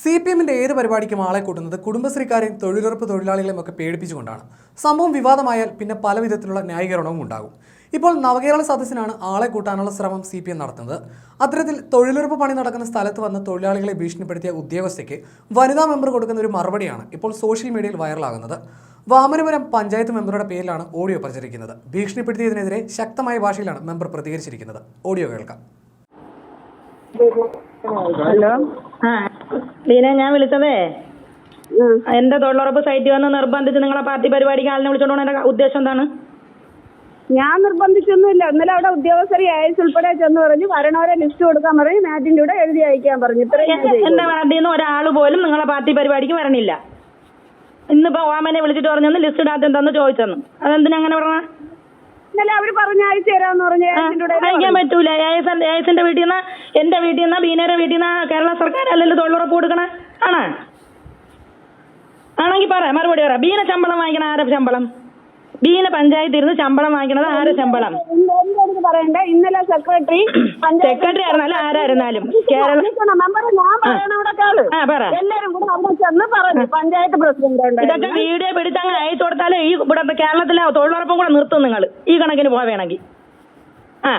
C P എമ്മിന്റെ ഏത് പരിപാടിക്കും ആളെ കൂട്ടുന്നത് കുടുംബശ്രീക്കാരെയും തൊഴിലുറപ്പ് തൊഴിലാളികളെയും ഒക്കെ പേടിപ്പിച്ചുകൊണ്ടാണ്. സംഭവം വിവാദമായാൽ പിന്നെ പല വിധത്തിലുള്ള ന്യായീകരണവും ഉണ്ടാകും. ഇപ്പോൾ നവകേരള സദസ്സിനാണ് ആളെ കൂട്ടാനുള്ള ശ്രമം സി പി എം നടത്തുന്നത്. അത്തരത്തിൽ തൊഴിലുറപ്പ് പണി നടക്കുന്ന സ്ഥലത്ത് വന്ന് തൊഴിലാളികളെ ഭീഷണിപ്പെടുത്തിയ ഉദ്യോഗസ്ഥയ്ക്ക് വനിതാ മെമ്പർ കൊടുക്കുന്ന ഒരു മറുപടിയാണ് ഇപ്പോൾ സോഷ്യൽ മീഡിയയിൽ വൈറലാകുന്നത്. വാമനപുരം പഞ്ചായത്ത് മെമ്പറുടെ പേരിലാണ് ഓഡിയോ പ്രചരിക്കുന്നത്. ഭീഷണിപ്പെടുത്തിയതിനെതിരെ ശക്തമായ ഭാഷയിലാണ് മെമ്പർ പ്രതികരിച്ചിരിക്കുന്നത്. ഓഡിയോ കേൾക്കാം. ഹലോ. ലീന ഞാൻ വിളിച്ചതേ? എന്റെ തൊഴിലുറപ്പ് സൈറ്റിൽ വന്ന് നിർബന്ധിച്ച് നിങ്ങളെ പാർട്ടി പരിപാടിക്ക് ആളിനെ വിളിച്ചോണ്ട് എന്റെ ഉദ്ദേശം എന്താണ്? ഞാൻ നിർബന്ധിച്ചൊന്നുമില്ല. ഇന്നലെ അവിടെ ഉദ്യോഗസ്ഥരെ അയച്ച് ഉൾപ്പെടെ ചെന്ന് പറഞ്ഞു വരണവരെ ലിസ്റ്റ് കൊടുക്കാൻ പറഞ്ഞു മാറ്റിന്റെ കൂടെ എഴുതി അയക്കാൻ പറഞ്ഞു. എന്റെ പാർട്ടിയിൽ നിന്ന് ഒരാൾ പോലും നിങ്ങളെ പാർട്ടി പരിപാടിക്ക് വരണില്ല. ഇന്നിപ്പോ ഓമനെ വിളിച്ചിട്ട് പറഞ്ഞു ലിസ്റ്റ് ഇടാത്ത എന്താന്ന് ചോദിച്ചെന്ന്. അതെന്തിനാ അങ്ങനെ പറഞ്ഞ? ഇന്നലെ അവർ പറഞ്ഞ അയച്ചു തരാന്ന് പറഞ്ഞ അയക്കാൻ പറ്റൂല. ഏസിന്റെ വീട്ടിൽ നിന്ന് എന്റെ വീട്ടിൽ നിന്ന് ബീനയുടെ വീട്ടിൽ നിന്ന് കേരള സർക്കാർ അല്ലല്ലോ തൊഴിലുറപ്പ് കൊടുക്കണേ. ആണ്? ആണെങ്കിൽ പറ മറുപടി പറ. ബീന ശമ്പളം വാങ്ങിക്കണ ആരെ ശമ്പളം? ബീന പഞ്ചായത്തിൽ ഇരുന്ന് ശമ്പളം വാങ്ങിക്കണത് ആരെ ശമ്പളം? പറയണ്ട? ഇന്നലെ സെക്രട്ടറി സെക്രട്ടറി ആയിരുന്നാലും ആരായിരുന്നാലും. കേരള എല്ലാരും കൂടെ അവിടെ ചെന്ന് പറഞ്ഞു. പഞ്ചായത്ത് പ്രസിഡന്റ് ഇതൊക്കെ വീഡിയോ പിടിച്ച് പിടിച്ചങ്ങ് അയച്ചു കൊടുത്താലേ ഈ ഇവിടെ കേരളത്തിലെ തൊഴിലുറപ്പും കൂടെ നിർത്തും നിങ്ങൾ ഈ കണക്കിന് പോവേണമെങ്കിൽ ആ.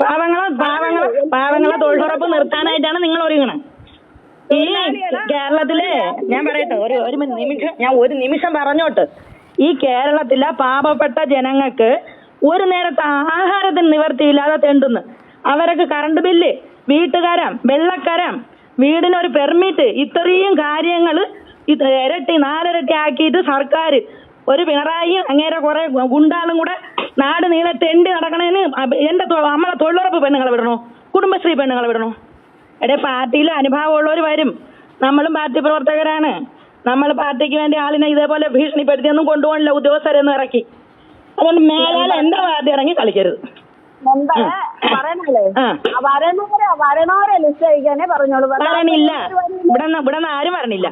പാവങ്ങളെ പാവങ്ങളെ പാവങ്ങളെ തൊഴിലുറപ്പ് നിർത്താനായിട്ടാണ് നിങ്ങൾ ഒരുങ്ങണേ. ഈ കേരളത്തിലെ ഞാൻ പറയട്ടെ ഒരു ഒരു നിമിഷം ഞാൻ ഒരു നിമിഷം പറഞ്ഞോട്ട്. ഈ കേരളത്തിലെ പാവപ്പെട്ട ജനങ്ങൾക്ക് ഒരു നേരത്തെ ആഹാരത്തിന് നിവർത്തിയില്ലാതെ തെണ്ടുന്നു. അവരൊക്കെ കറണ്ട് ബില്ല് വീട്ടുകാരം വെള്ളക്കരം വീടിനൊരു പെർമിറ്റ് ഇത്രയും കാര്യങ്ങൾ ഇത് ഇരട്ടി നാലിരട്ടി ആക്കിയിട്ട് സർക്കാർ ഒരു പിണറായി അങ്ങേരെ കുറെ ഗുണ്ടാളും കൂടെ നാട് നീളെ തെണ്ടി നടക്കണേന് എന്റെ നമ്മളെ തൊഴിലുറപ്പ് പെണ്ണുങ്ങളെ വിടണോ? കുടുംബശ്രീ പെണ്ണുങ്ങളെ വിടണോ? എടേ പാർട്ടിയിൽ അനുഭവമുള്ളവർ വരും. നമ്മളും പാർട്ടി പ്രവർത്തകരാണ്. നമ്മൾ പാർട്ടിക്ക് വേണ്ടി ആളിനെ ഇതേപോലെ ഭീഷണിപ്പെടുത്തിയൊന്നും കൊണ്ടുപോകണില്ല ഉദ്യോഗസ്ഥരെന്ന് ഇറക്കി. അതുകൊണ്ട് മേലാൽ എന്റെ പാർട്ടി ഇറങ്ങി കളിക്കരുത്. പറയണല്ലേ? വരണവരെ വരണവരെ ലിസ്റ്റ് അയക്കാനേ പറഞ്ഞോളൂ. വരണില്ല ഇവിടെ ഇവിടെ ആരും വരണില്ല